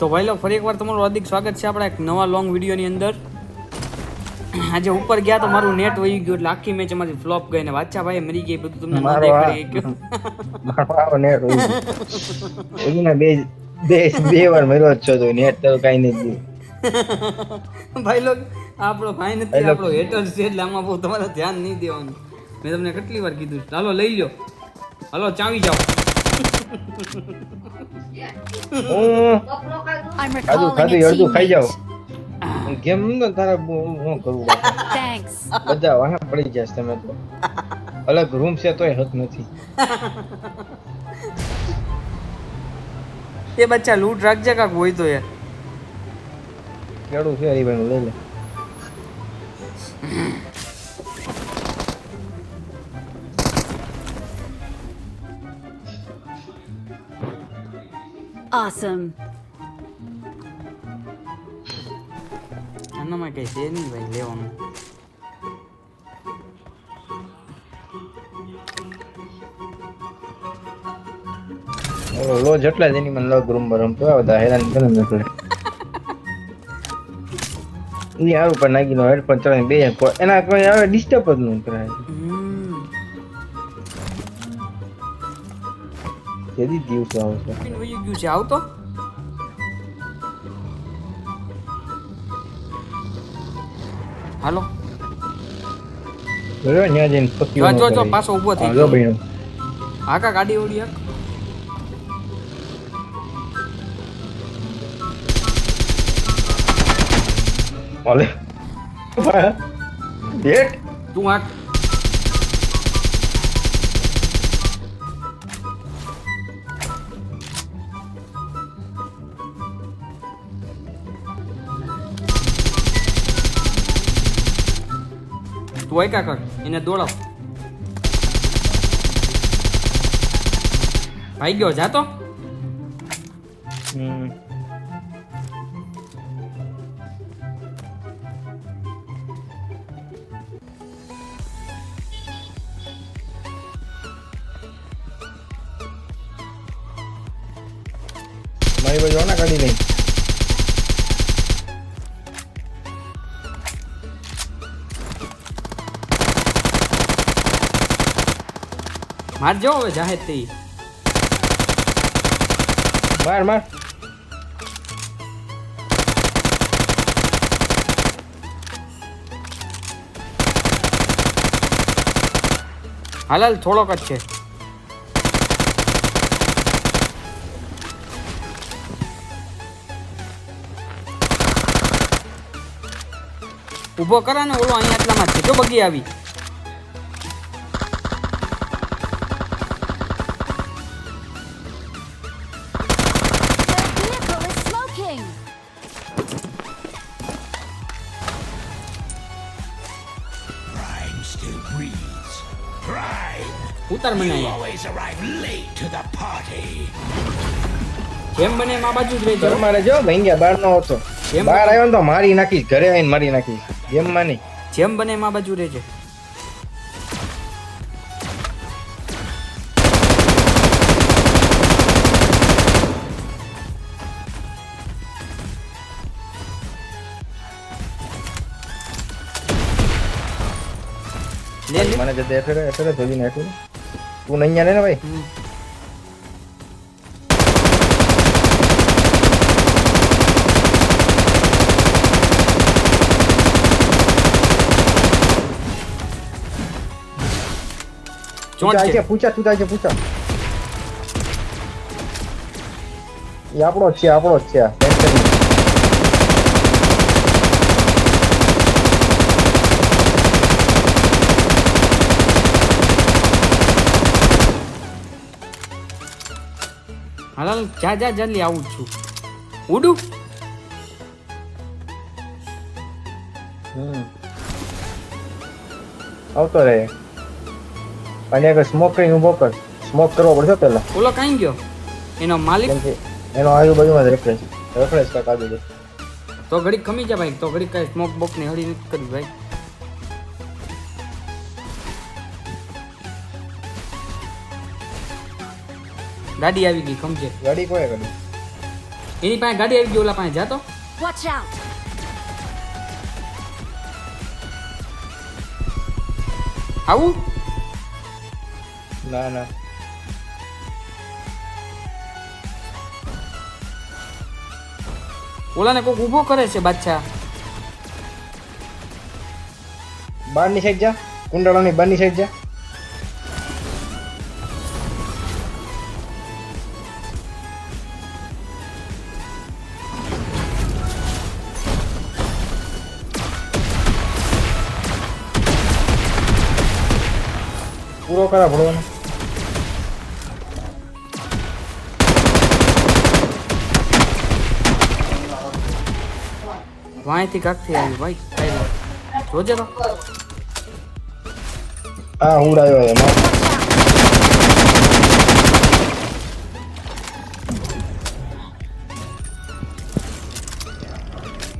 તો ભાઈ લોગ ફરી એકવાર તમારું હાર્દિક સ્વાગત છે આપણા એક નવા લોંગ વિડીયોની અંદર. આજે ઉપર ગયા તો મારું નેટ વહી ગયું એટલે આખી મેચ અમારી ફ્લોપ ગઈ ને વાચા ભાઈ મરી ગઈ બધું તમને ન દેખાડી ગયું મારો નેટ હોય એમને બે બે બે વાર મર્યો છો તો નેટ તો કઈ નથી ભાઈ લોગ આપણો ભાઈ નથી આપણો હેટર છે એટલે આમાં બહુ તમારે ધ્યાન નહીં દેવાનું. મેં તમને કેટલી વાર કીધું ચાલો લઈ લો હાલો ચાવી જાઓ. હું I'm ખાધું ખાધું અડધું ખાઈ જાવ કેમ ને તારા હું કરું? બધા વાહ પડી જશે તમે તો. અલગ રૂમ છે તોય હક નથી. એ બચ્ચા લૂંટ રાખજે કાક હોય તો યાર. કેડું છે હરીભાઈ લઈ લે. Awesome. આનામાં કઈ છે નહીં ભાઈ લેવાનું. ઓલો લો જેટલા જેની મને લગ રૂમમાં રમતો બધા હેરાન કરે ને એટલે. ઈ હારું પણ નાખી નો હેડફોન ચડાવીને બે એના કોઈ આવે ડિસ્ટર્બ જ ન કરાય. હમ જેદી દિવસો આવશે પિન વહી ગયું છે આવતો હાલો જોયો ન્યા જઈને ફકી જો ન જો જો કરે. પાછો ઊભો થઈ હા, જો ગયો ભાઈ હા કા ગાડી ઓડી હાક. ઓલે ડેટ તું હાક તું હોય કા કર એને દોડાવ. ભાઈ ગયો જાતો મારી બાજુ આના કાઢી નહીં માર જો હવે જાહેર થઈ માર. માર હાલ હાલ થોડોક જ છે. ઊભો કરા ને ઓલો અહીંયા એટલામાં જ છે. જો બગી આવી. The party. જેમ બને મા બાજુ જ રહેજો મારે જો ભંગ્યા બાર નો હતો? બહાર આવ્યો તો મારી નાખી ઘરે આવીને મારી નાખી. જેમ માં નહીં જેમ બને મા બાજુ રહેજો લે લે. મને જતે એફેરે એફેરે ધોઈને નાખ્યું તું નહીં રે ને ભાઈ હમ. ચોંટ પૂછા છે છે પૂછા તું જાય છે પૂછા એ આપણો જ છે આપણો જ છે હાલ જા જા જલ્દી આવું છું. ઉડું. આવતો રહે. અને આગળ સ્મોક કરીને ઊભો કર. સ્મોક કરવો પડશે પેલા ઓલો કાઈ ગયો? એનો માલિક? એનો આજુબાજુમાં જ રખડે છે. કાંઈક આગળ તો ઘડી ખમી જા ભાઈ તો ઘડી કઈ સ્મોક બોક ને હળી નથી કરી ભાઈ. ગાડી આવી ગઈ ખમજે ગાડી કોઈ ગાડી એની પાસે ગાડી આવી ગઈ ઓલા પાસે જાતો. વોચ આઉટ આવું? ના ના. ઓલાને કોક ઊભો કરે છે બાદશાહ. બહારની સાઈડ જા. કુંડળાની બહારની સાઈડ જા. પૂરો કરા ભણવાનો વાંયથી કાકથી આવી ભાઈ કાંઈ નહીં. જોજે તો હા હું આવ્યો એમાં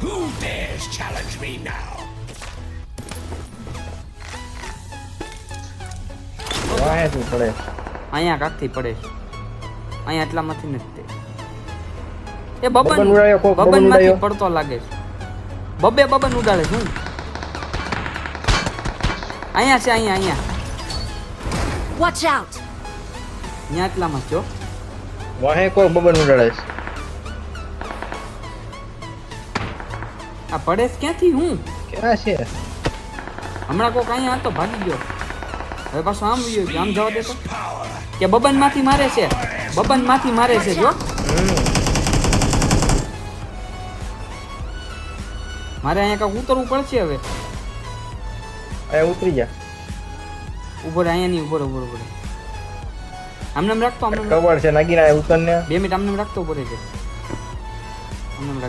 Who dares challenge me now? શું પડે. અહીંયા કાકથી પડે છે. અહીંયા એટલામાંથી નથી તે. એ બબન બબનમાંથી પડતો લાગે છે. બબે બબન ઉડાડે શું અહીંયા છે અહીંયા અહીંયા. વોચ આઉટ અહીંયા એટલામાં છો વાહે કોઈ બબન ઉડાડે છે. આ પડે ક્યાંથી હું? ક્યાં છે? હમણાં કોક અહીંયા હતો ભાગી ગયો. હવે પાછો આમ ગયો આમ જવા દેતો તો. કે બબનમાંથી મારે છે. બબનમાંથી મારે છે જો. મારે અહીંયા કાંઈક ઉતરવું પડશે હવે. અહીંયા ઉતરી જા. ઊભો અહીંયા નહીં ઊભો ઊભો ઊભો આમને રાખતો આમને આમ છે નાગીના ઉતરને. બે મિનિટ આમને આમ રાખતો પડે છે આમને આમ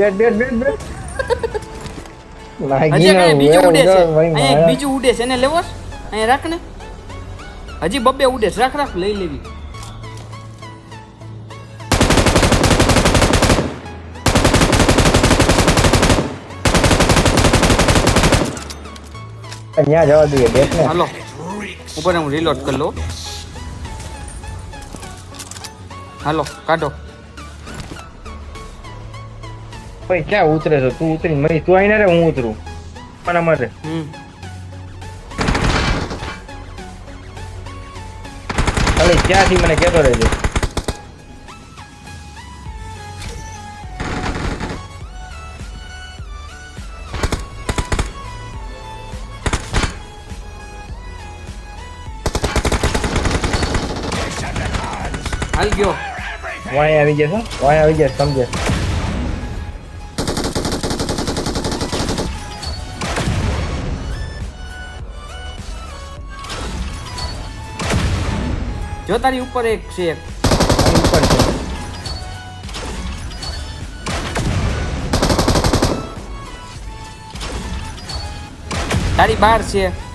બેટ બેટ બેટ બેટ લાગી કઈ બીજું ઉડે છે? અહીંયા બીજું ઉડે છે એને લેવો? અહીંયા રાખ ને. હજી બબ્બે ઉડે છે રાખ રાખ લઈ લેવી. અહીંયા જવા દઈએ બેટ ને. હાલો. ઉપર હું રીલોડ કરી લઉં. હાલો કાઢો. ભાઈ ક્યાં ઉતરે છે તું ઉતરી મરી તું આઈને રે હું ઉતરું આના માટે હમ ખાલી ક્યાંથી મને કહેતો રહેજો હાલ ગયો વાય આવી ગયા છો વાય આવી ગયા સમજે જો તારી ઉપર એક છે. એક ઉપર છે. તારી બાર છે.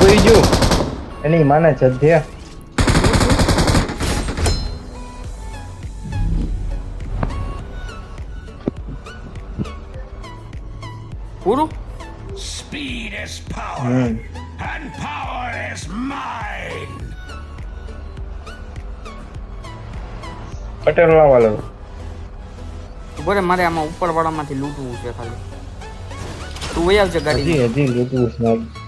જોઈ એની માને છે પૂરું? Is power, hmm. And power is mine. Patel વાળો ઊભો રે મારે આમાં ઉપર વાળામાંથી લૂંટવું છે ખાલી તું વહી આવજે ગાડી હજી હજી લૂંટવું છે.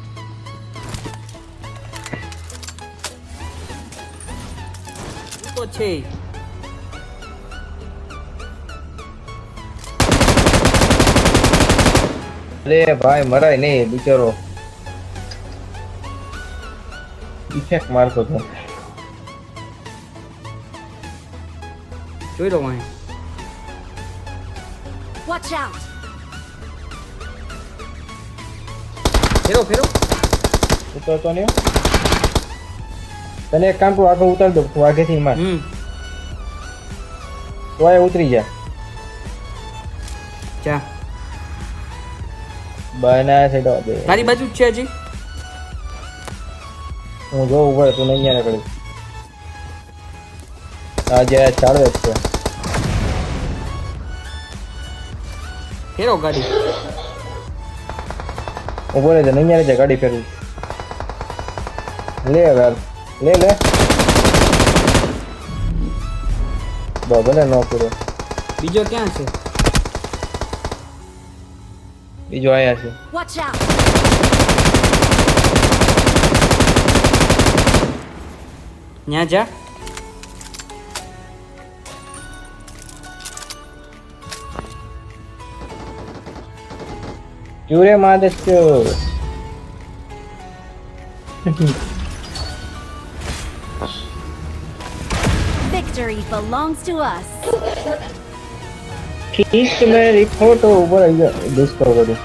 તો છે. અરે ભાઈ મરાય નહીં બિચારો ઇફેક્ટ મારતો હતો. જોઈ લો વાંહે Watch out! ફેરો ફેરો. ઉતરતો નહીં. તને એક કામ કરું આગળ ઉતાર દઉં તું આગેથી માર. હમ. તો એ ઉતરી જા. ચા બના છે તારી બાજુ જ છે હજી? હું જોઉં પડે તું નહીં નીકળી આજે ચાલવે જ છે. ફેરો ગાડી. ઊભો રહે છે નહીં અહીંયા રહેજે ગાડી ફેરવી. લે હવે લે લે. બસ ભલે ન પૂરો બીજો ક્યાં છે? બીજો આયા છે. Watch out! ન્યા જા. ચૂરે માદેશ Victory belongs to us. Photo ઉપર આવી ગયો ડિસ્કો કરી